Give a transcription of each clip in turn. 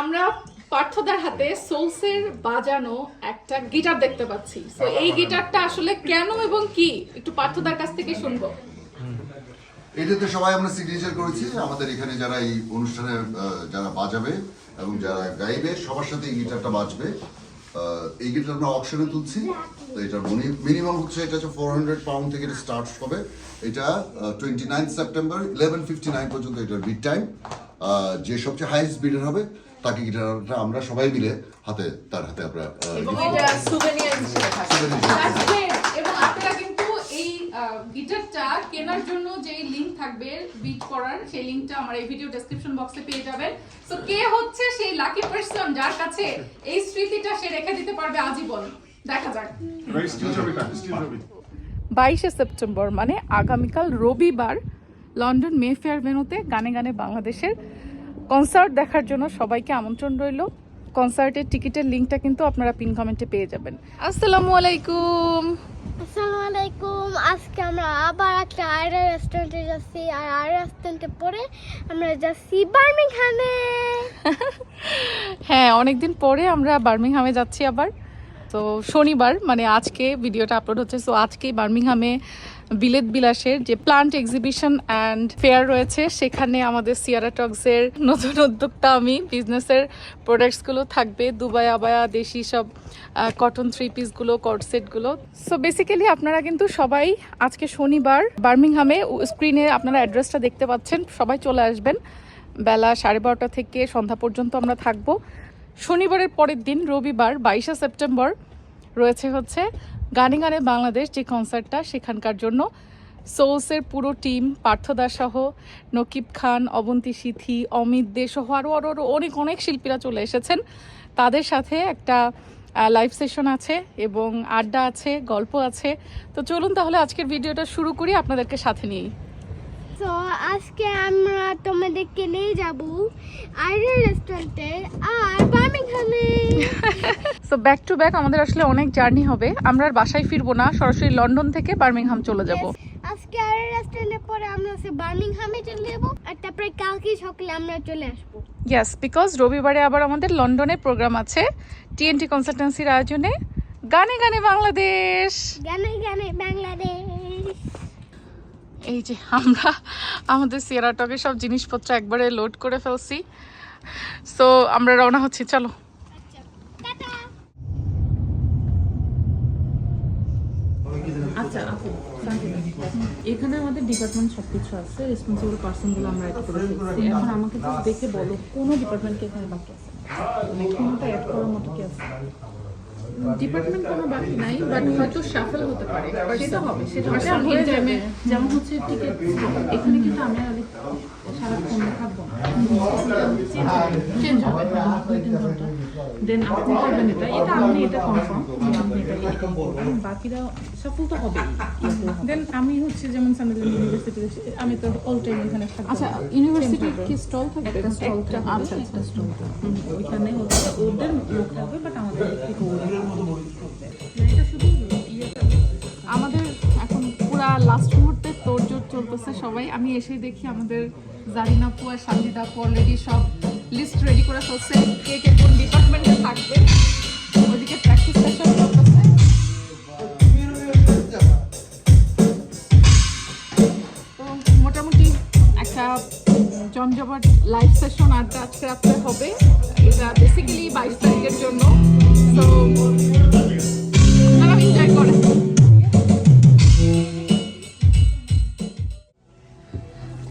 আমরা পার্থদার হাতে সোলসের বাজানো একটা গিটার দেখতে পাচ্ছি। তো এই গিটারটা আসলে কেন এবং কি? একটু পার্থদার কাছ থেকে শুনব। এটাতে সবাই আমরা সিগনেচার করেছি, আমাদের এখানে যারা এই অনুষ্ঠানে যারা বাজাবে এবং যারা গাইবে, সবার সাথে এই গিটারটা বাজবে। এই গিটার আমরা অপশনে তুলছি, তো এটার মিনিমাম হচ্ছে, এটা হচ্ছে ফোর হান্ড্রেড পাউন্ড থেকে এটা স্টার্ট হবে। এটা twenty nine September eleven fifty nine পর্যন্ত এটার বিট টাইম যে সবচেয়ে হাইয়েস্ট বিডার হবে তাকে গিটারটা আমরা সবাই মিলে হাতে তার হাতে আমরা গিটারটা কেনার জন্য যে লিংক থাকবে বিট করার সেই লিংকটা আমার এই ভিডিও ডেসক্রিপশন বক্সে পেয়ে যাবেন। তো কে হচ্ছে সেই লাকি পারসন যার কাছে এই স্মৃতিটা সে রেখে দিতে পারবে আজীবন? দেখা যাক। বাইশে সেপ্টেম্বর মানে আগামীকাল রবিবার লন্ডন মে ফেয়ার ভেনুতে গানে গানে বাংলাদেশের কনসার্ট দেখার জন্য সবাইকে আমন্ত্রণ রইল। কনসার্টের টিকিটের লিঙ্কটা কিন্তু আপনারা পিন কমেন্টে পেয়ে যাবেন। আসসালামু আলাইকুম। আসসালামু আলাইকুম। আজকে আমরা আবার একটা আয়রা রেস্টুরেন্টে যাচ্ছি। আর আয়রা রেস্টুরেন্টে পরে আমরা যাচ্ছি বার্মিংহামে। হ্যাঁ অনেকদিন পরে আমরা বার্মিংহামে যাচ্ছি আবার। তো শনিবার মানে আজকে ভিডিওটা আপলোড হচ্ছে। সো আজকেই বার্মিংহামে বিলেত বিলাসের যে প্লান্ট এক্সিবিশন অ্যান্ড ফেয়ার রয়েছে, সেখানে আমাদের সিয়ারা টক্সের নতুন উদ্যোক্তা আমি বিজনেসের প্রোডাক্টসগুলো থাকবে, দুবাই, আবায়া, দেশি সব কটন থ্রি পিসগুলো কটসেটগুলো সো বেসিক্যালি আপনারা কিন্তু সবাই আজকে শনিবার বার্মিংহামে স্ক্রিনে আপনারা অ্যাড্রেসটা দেখতে পাচ্ছেন। সবাই চলে আসবেন। বেলা সাড়ে বারোটা থেকে সন্ধ্যা পর্যন্ত আমরা থাকব। শনিবারের পরের দিন, রবিবার, বাইশে সেপ্টেম্বর, রয়েছে হচ্ছে গানে গানে বাংলাদেশ যে কনসার্টটা, সেখানকার জন্য সোলসের পুরো টিম পার্থদা সহ, নকিব খান, অবন্তী সিথি, অমিত দে সহ আরও আরও আরও অনেক অনেক শিল্পীরা চলে এসেছেন। তাদের সাথে একটা লাইভ সেশন আছে এবং আড্ডা আছে, গল্প আছে। তো চলুন তাহলে আজকের ভিডিওটা শুরু করি আপনাদেরকে সাথে নিয়েই। তো আজকে আমরা তোমাদেরকে নিয়ে যাব আয়রা রেস্টুরেন্টে আর বার্মিংহামে। সো ব্যাক টু ব্যাক আমাদের আসলে অনেক জার্নি হবে। আমরা আর বাসায় ফিরবো না সরাসরি লন্ডন থেকে বার্মিংহাম চলে যাব। আজকে আয়রা রেস্টুরেন্টে পরে আমরা হচ্ছে বার্মিংহামে চলে যাব আর তারপরে কালকে সকালে আমরা চলে আসব। ইয়েস বিকজ রবিবারে আবার আমাদের লন্ডনে প্রোগ্রাম আছে টিএনটি কনসালটেন্সির আয়োজনে। গানে গানে বাংলাদেশ! গানে গানে বাংলাদেশ! এই যে আমরা, আমাদের সিয়ারাটকের সব জিনিসপত্র একবারে লোড করে ফেলছি। সো আমরা রওনা হচ্ছি, চলো। আচ্ছা এখানে আমাদের ডিপার্টমেন্ট সব কিছু আছে রেসপন্সিবল পার্সনগুলো আমরা অ্যাড করে ফেলছি এখন আমাকে দেখে বলো, কোন ডিপার্টমেন্টকে এখানে বাকি আছে? কোনোটা অ্যাড করার মতো কি আছে? ডিপার্টমেন্ট কোনো বাকি নাই বাট হয়তো শাফল হতে পারে। সেটা হবে। সেটা হয়ে যাবে। যেমন হচ্ছে টিকিট এখানে কিন্তু আমি আর সারাক্ষণ থাকব চেঞ্জ হবে। দেন আপনি করবেন এটা। এটা আপনি এটা কনফার্ম বাকিরা সফল তো হবেই দেন আমি হচ্ছে যেমন আমি তো অল টাইম এখানে থাকব আচ্ছা। ইউনিভার্সিটির কি স্টল থাকবে একটা স্টল আচ্ছা একটা স্টল ওইখানে হচ্ছে ওদের লোক থাকবে বাট আমাদের একটু এটা শুধু আমাদের এখন পুরা লাস্ট মুহূর্তে তোড়জোড় চলতেছে সবাই। আমি এসেই দেখি আমাদের জারিনা আপু আর সানজিদা আপু অলরেডি সব লিস্ট রেডি করে ফেলছে। কে কে কোন ডিপার্টমেন্টে থাকবে। ওদিকে প্র্যাকটিস সেশন জমজমাট লাইভ সেশন আড্ডা আজকে রাত্রে হবে। এটা বেসিক্যালি বাইশ তারিখের জন্য। তো তারা এনজয় করে।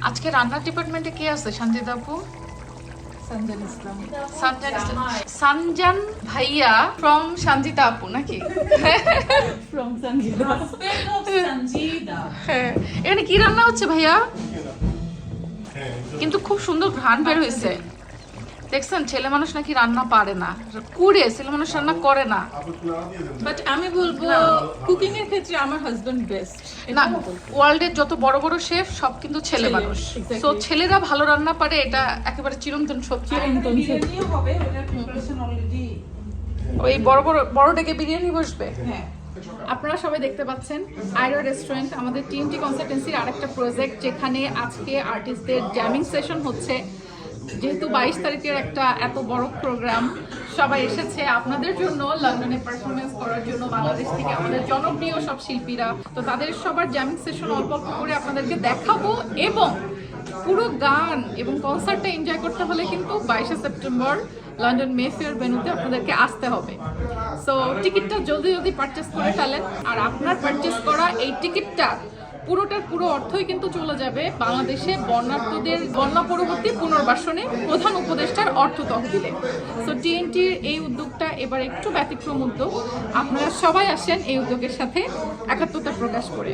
আজকে রান্নার ডিপার্টমেন্টে কে আছে শান্তিদা আপু সঞ্জান ভাইয়া ফ্রম সঞ্জিতা আপু নাকি. Sanjida. হ্যাঁ। এখানে কি রান্না হচ্ছে ভাইয়া? কিন্তু খুব সুন্দর ঘ্রাণ বের হয়েছে। দেখছেন ছেলে মানুষ নাকি রান্না পারে না। কুড়ে ছেলে মানুষ রান্না করে না। বাট আমি বলব কুকিং এর ক্ষেত্রে আমার হাজবেন্ড বেস্ট না ওয়ার্ল্ডের যত বড় বড় শেফ সব কিন্তু ছেলে মানুষ. তো ছেলেরা ভালো রান্না পারে এটা একেবারে চিরন্তন সত্যি। ওই বড় বড় বড় ডেকে বিরিয়ানি বসবে? হ্যাঁ। আপনারা সবাই দেখতে পাচ্ছেন আইরো রেস্টুরেন্ট, আমাদের টিএমটি কনসালটেন্সির আরেকটা প্রজেক্ট যেখানে আজকে আর্টিস্টদের জ্যামিং সেশন হচ্ছে। যেহেতু বাইশ তারিখের একটা এত বড় প্রোগ্রাম সবাই এসেছে আপনাদের জন্য লন্ডনে পারফরমেন্স করার জন্য, বাংলাদেশ থেকে আমাদের জনপ্রিয় সব শিল্পীরা। তো তাদের সবার জ্যামিং সেশন অল্প অল্প করে আপনাদেরকে দেখাবো এবং পুরো গান এবং কনসার্টটা এনজয় করতে হলে কিন্তু বাইশে সেপ্টেম্বর লন্ডন মেফেয়ার ভেন্যুতে আপনাদেরকে আসতে হবে। সো টিকিটটা জলদি জলদি পারচেস করে ফেলেন। আর আপনার পারচেস করা এই টিকিটটা পুরোটার পুরো অর্থই কিন্তু চলে যাবে বাংলাদেশে বন্যার্থদের বন্যা পরবর্তী পুনর্বাসনে প্রধান উপদেষ্টার অর্থ তহবিলে। সো টিএনটির এই উদ্যোগটা এবার একটু ব্যতিক্রম উদ্যোগ। আপনারা সবাই আসেন এই উদ্যোগের সাথে একাত্মতা প্রকাশ করে।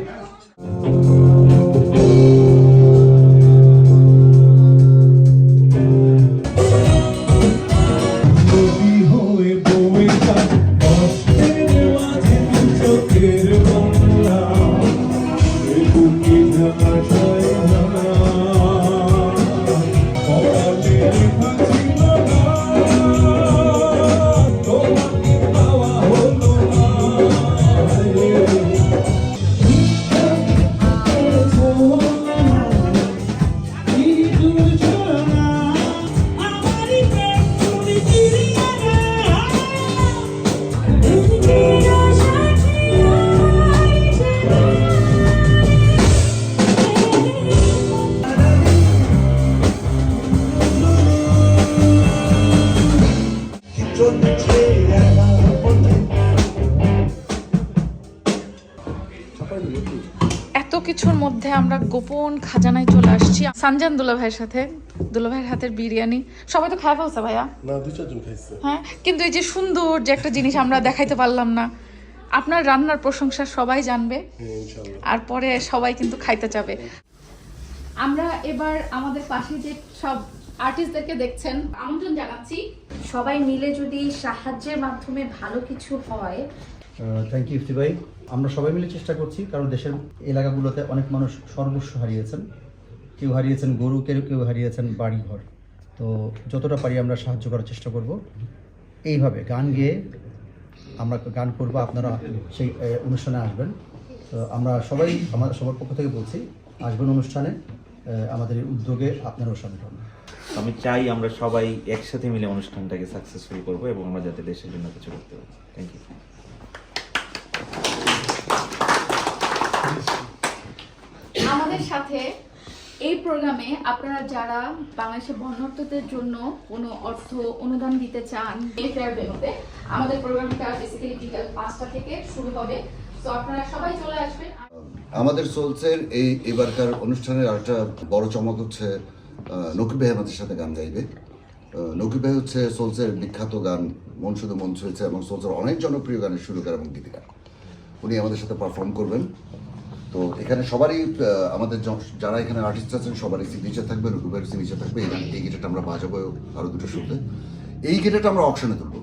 কিছুর মধ্যে আমরা গোপন খাজানায় চলে আসছি। সানজান দুলা ভাইয়ের সাথে। দুলা ভাইয়ের হাতের বিরিয়ানি। সবাই তো খাওয়া ফেলছে ভাইয়া? না দুই চারজন খাইছে। হ্যাঁ? কিন্তু এই যে সুন্দর যে একটা জিনিস আমরা দেখাইতে পারলাম না আপনার রান্নার প্রশংসা সবাই জানবে। হ্যাঁ আর পরে সবাই কিন্তু খাইতে যাবে আমরা এবার আমাদের পাশে যে সব আর্টিস্টদেরকে দেখছেন আমন্ত্রণ জানাচ্ছি। সবাই মিলে যদি সাহায্যের মাধ্যমে ভালো কিছু হয়। থ্যাংক ইউ ইফতি ভাই আমরা সবাই মিলে চেষ্টা করছি, কারণ দেশের এলাকাগুলোতে অনেক মানুষ সর্বস্ব হারিয়েছেন। কেউ হারিয়েছেন গরু, কেউ কেউ হারিয়েছেন বাড়িঘর। তো যতটা পারি আমরা সাহায্য করার চেষ্টা করব। এইভাবে গান গেয়ে আমরা গান করব, আপনারা সেই অনুষ্ঠানে আসবেন। তো আমরা সবাই আমার, সবার পক্ষ থেকে বলছি, আসবেন অনুষ্ঠানে আমাদের উদ্যোগে আপনারাও সামিল হন। আমি চাই আমরা সবাই একসাথে মিলে অনুষ্ঠানটাকে সাকসেসফুল করব এবং আমরা যাতে দেশের জন্য কিছু করতে পারি। থ্যাংক ইউ আমাদের সাথে এই প্রোগ্রামে আপনারা যারা বাংলাদেশের বন্যার্থদের জন্য কোনো অর্থ অনুদান দিতে চান আমাদের প্রোগ্রামটা বেসিক্যালি বিকাল পাঁচটা থেকে শুরু হবে। তো আপনারা সবাই চলে আসবেন। আমাদের সোলসের এই এবারকার অনুষ্ঠানের আরেকটা বড় চমক হচ্ছে নকিব ভাই আমাদের সাথে গান গাইবে। নকিব ভাই হচ্ছে সোলসের বিখ্যাত গান মন শুধু মন ছুঁয়েছে এবং সোলসের অনেক জনপ্রিয় গানের সুরকার এবং গীতিকার। উনি আমাদের সাথে পারফর্ম করবেন। তো এখানে সবারই আমাদের যারা এখানে আর্টিস্ট আছেন সবারই সিগনেচার থাকবে ভাইয়ের সিগনেচার থাকবে। এই গিটারটা আমরা বাজাবো আরও দুটো শুনতে এই গিটারটা আমরা অপশনে তুলবো।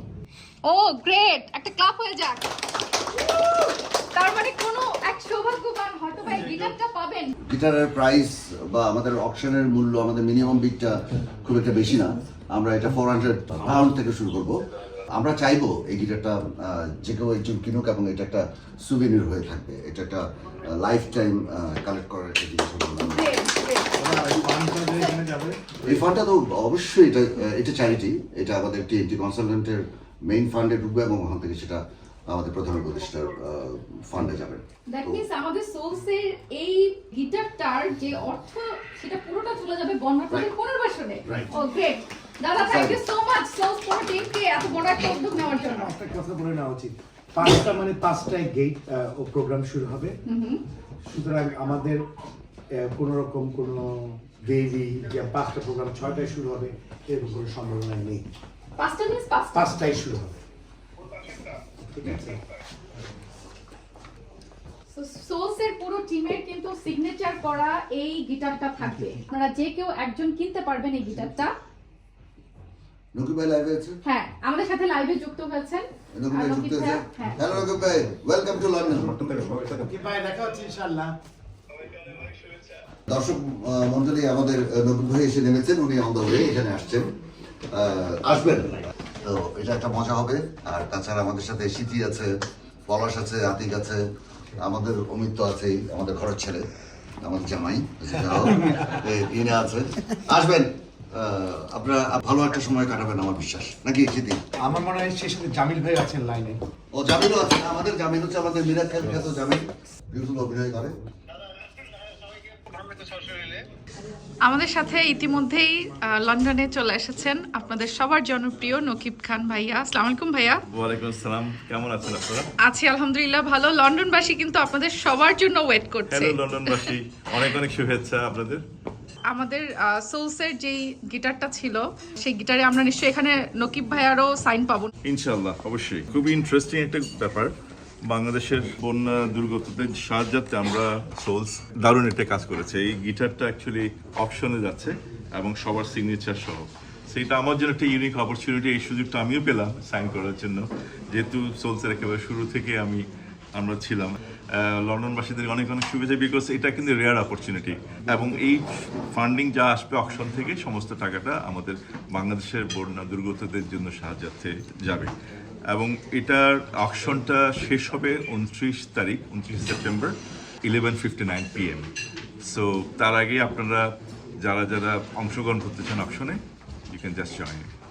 ও গ্রেট একটা ক্লাপ হয়ে যাক। তার মানে কোনো এক সৌভাগ্যবান হয়তো বা গিটারটা পাবেন। গিটারের প্রাইস বা আমাদের অপশনের মূল্য আমাদের মিনিমাম বিটটা খুব একটা বেশি না। আমরা এটা ফোর হান্ড্রেড পাউন্ড থেকে শুরু করব। আমরা চাইব এই গিটারটা যে কেউ একজন কিনুক এবং এটা একটা সুবিনির হয়ে থাকবে। এটা একটা লাইফ টাইম কালেক্ট করার একটা জিনিস. এই ফান্ডটা তো অবশ্যই এটা এটা চ্যারিটি এটা আমাদের টিএনটি কনসালটেন্টের মেইন ফান্ডে ঢুকবে এবং ওখান থেকে সেটা আমাদের প্রধান উপদেষ্টার ফান্ডে যাবে। দ্যাট মিন্স আমাদের সোলসের এই গিটারটার যে অর্থ সেটা পুরোটা চলে যাবে বন্যার্থদের পুনর্বাসনে। ও গ্রেট দাদা thank you so much for টিমকে এত বড় একটা উদ্যোগ নেওয়ার জন্য। একটা কথা বলে নেওয়া উচিত। পাঁচটা মানে পাঁচটায় গেট ও প্রোগ্রাম শুরু হবে। সুতরাং আমাদের কোন রকম কোনো যে পাঁচটা প্রোগ্রাম ছয়টায় শুরু হবে এরকম কোনো সম্ভাবনা নেই। পাঁচটা মিনিট পাঁচটা। পাঁচটায় শুরু হবে। ঠিক আছে? সোলসের পুরো টিমের কিন্তু সিগনেচার করা এই গিটারটা থাকবে। আপনারা যে কেউ একজন কিনতে পারবেন এই গিটারটা নকিব ভাই লাইভে আছে হ্যাঁ আমাদের সাথে লাইভে যুক্ত হয়েছেন। নকিব ভাই যুক্ত হ্যাঁ। হ্যালো নকিব ভাই ওয়েলকাম টু লন্ডন দেখা হচ্ছে ইনশাল্লাহ দর্শক মন্ডলী আমাদের নকুল ভাই এসে নেমেছেন উনি অন দ্য ওয়ে এখানে আসছেন। আসবেন। তো এটা একটা মজা হবে। আর তাছাড়া আমাদের সাথে স্মৃতি আছে পলাশ আছে আতিক আছে আমাদের অমিত তো আছেই আমাদের ঘরের ছেলে আমাদের জামাই ইনি আছে আসবেন। আপনারা ভালো একটা সময় কাটাবেন আমার বিশ্বাস। নাকি সেদিন আমার মনে হয় সেই সাথে জামিল ভাই আছেন লাইনে। ও জামিলও আছে। আমাদের জামিল হচ্ছে আমাদের মিরাজ খান খ্যাত জামিল। বিউটিফুল অভিনয় করে। আমাদের সাথে ইতিমধ্যেই আহ, লন্ডনে চলে এসেছেন আপনাদের সবার জনপ্রিয় নকিব খান ভাইয়া। আসসালামু আলাইকুম ভাইয়া। ওয়ালাইকুম আসসালাম। কেমন আছেন আপনারা? আছি আলহামদুলিল্লাহ ভালো। লন্ডনবাসী কিন্তু আপনাদের সবার জন্য ওয়েট করছে। হ্যালো লন্ডনবাসী। অনেক অনেক শুভেচ্ছা আপনাদের। আমাদের সোলসের যেই গিটারটা ছিল, সেই গিটারে আমরা নিশ্চয়ই এখানে নকিব ভাই ভাইয়ারও সাইন পাবো। ইনশাল্লাহ অবশ্যই। খুবই ইন্টারেস্টিং একটা ব্যাপার। বাংলাদেশের বন্যা দুর্গতদের সাহায্যার্থে আমরা সোলস দারুণ একটা কাজ করেছে। এই গিটারটা অ্যাকচুয়ালি অপশনে যাচ্ছে এবং সবার সিগনেচার সহ। সেইটা আমার জন্য একটা ইউনিক অপরচুনিটি এই সুযোগটা আমিও পেলাম সাইন করার জন্য। যেহেতু সোলসের একেবারে শুরু থেকে আমি, আমরা ছিলাম। লন্ডনবাসীদের অনেক অনেক শুভেচ্ছা বিকজ এটা কিন্তু রেয়ার অপরচুনিটি এবং এই ফান্ডিং যা আসবে অকশন থেকে, সমস্ত টাকাটা আমাদের বাংলাদেশের বন্যা দুর্গতদের জন্য সাহায্যার্থে যাবে। এবং এটার অকশনটা শেষ হবে উনত্রিশ তারিখ, উনত্রিশ September eleven fifty nine PM so তার আগে আপনারা যারা যারা অংশগ্রহণ করতে চান অকশনে you can just join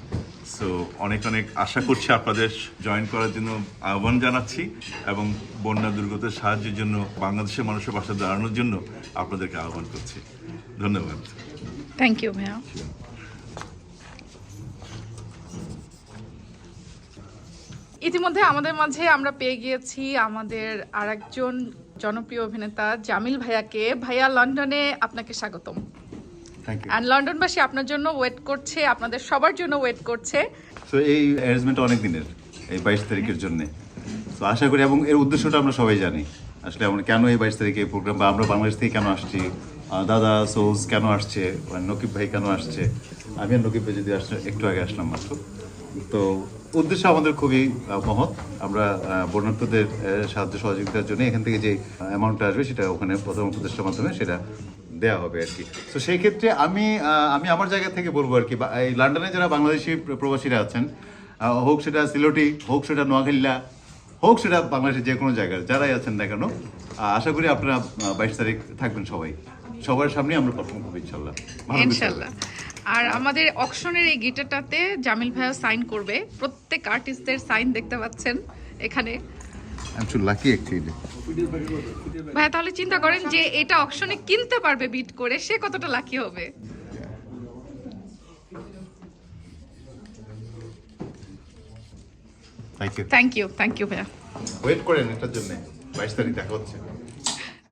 so অনেক অনেক আশা করছি আপনাদের জয়েন করার জন্য আহ্বান জানাচ্ছি এবং বন্যা দুর্গতের সাহায্যের জন্য, বাংলাদেশের মানুষের পাশে দাঁড়ানোর জন্য আপনাদেরকে আহ্বান করছি। ধন্যবাদ। থ্যাংক ইউ ভাইয়া ইতিমধ্যে আমাদের মাঝে আমরা পেয়ে গিয়েছি আমাদের আরেকজন জনপ্রিয় অভিনেতা জামিল ভাইয়াকে। ভাইয়া, লন্ডনে আপনাকে স্বাগতম। অ্যান্ড লন্ডনবাসী আপনার জন্য ওয়েট করছে আপনাদের সবার জন্য ওয়েট করছে। তো এই অ্যারেঞ্জমেন্ট অনেক দিনের এই বাইশ তারিখের জন্য। তো আশা করি এবং এর উদ্দেশ্যটা আমরা সবাই জানি। আসলে আমরা কেন এই বাইশ তারিখে এই প্রোগ্রাম বা আমরা বাংলাদেশ থেকে কেন আসছি? দাদা সোলস কেন আসছে? নকিব ভাই কেন আসছে? আমি আর নকিব ভাই যদি আসছে একটু আগে আসলাম মাত্র। তো উদ্দেশ্য আমাদের খুবই মহৎ। আমরা আহ, সাহায্য সহযোগিতার জন্য এখান থেকে যে অ্যামাউন্টটা আসবে সেটা ওখানে প্রথম উপদেষ্টার মাধ্যমে সেটা দেওয়া হবে আর কি। তো সেই ক্ষেত্রে আমি আমি আমার জায়গা থেকে বলব আর কি এই লন্ডনে যারা বাংলাদেশি প্রবাসীরা আছেন হোক সেটা সিলোটি হোক সেটা নোয়াখালীলা হোক সেটা বাংলাদেশের যে কোনো জায়গায় যারাই আছেন না কেন আশা করি আপনারা বাইশ তারিখ থাকবেন সবাই। সবার সামনে আমরা পারফর্ম করব ইনশাল্লাহ। আর আমাদের অকশনের এই গিটারটাতে জামিল ভাইয়া সাইন করবে। প্রত্যেক আর্টিস্টদের সাইন দেখতে পাচ্ছেন এখানে। লাকি অ্যাকচুয়ালি ভাইয়া তাহলে চিন্তা করেন যে এটা অকশনে কিনতে পারবে বিট করে সে কতটা লাকি হবে? Thank you thank you thank you ভাইয়া। ওয়েট করেন এটার জন্য। বাইশ তারিখ দেখা হচ্ছে।